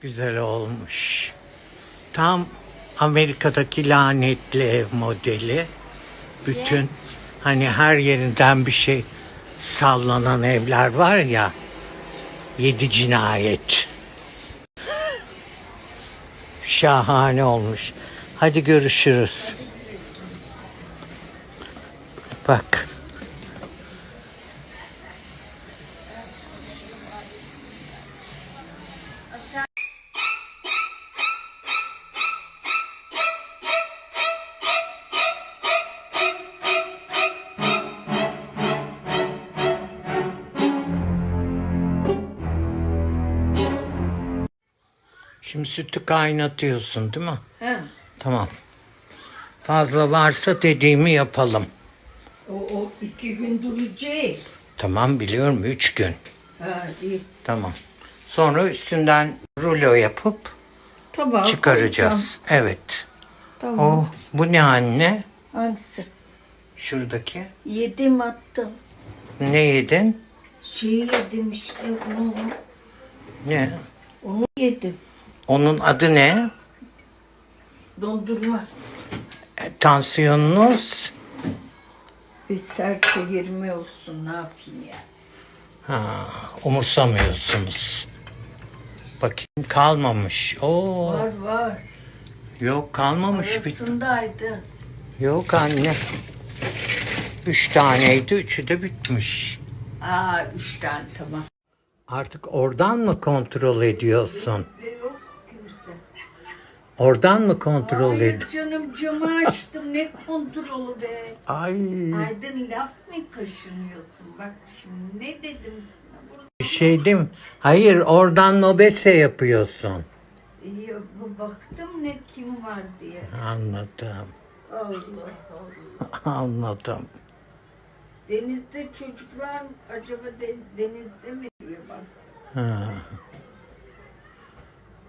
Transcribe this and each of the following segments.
Güzel olmuş. Tam Amerika'daki lanetli ev modeli. Bütün hani her yerinden bir şey sallanan evler var ya. Yedi cinayet. Şahane olmuş. Hadi görüşürüz. Bak. Şimdi sütü kaynatıyorsun değil mi? He. Tamam. Fazla varsa dediğimi yapalım. O, o iki gün duracak. Tamam biliyorum üç gün. Ha, iyi. Tamam. Sonra üstünden rulo yapıp koyacağım. çıkaracağız. Evet. Tamam. O bu ne anne? Hangisi? Şuradaki. Yedim attım. Ne yedin? Şey yedim işte onu. Ne? Onu yedim. Onun adı ne? Dondurma. E, tansiyonunuz? Bir serseyirme olsun ne yapayım ya. Ha, umursamıyorsunuz. Bakayım kalmamış. Oo, Var var. yok kalmamış bir. Arasındaydı. Yok anne. Üç taneydi, üçü de bitmiş. Aa üç tane tamam. Artık oradan mı kontrol ediyorsun? Oradan mı kontrol Hayır ediyorsun? canım camı açtım ne kontrolü be. Ay. Aydın laf mı taşınıyorsun? Bak şimdi ne dedim sana? Burada Bir şey değil mi? Hayır, oradan mobese yapıyorsun. iyi, bu baktım ne kim var diye. Anladım. Allah Allah. Anladım. Denizde çocuklar acaba de- denizde mi diyor bak. Ha.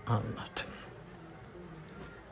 Anladım.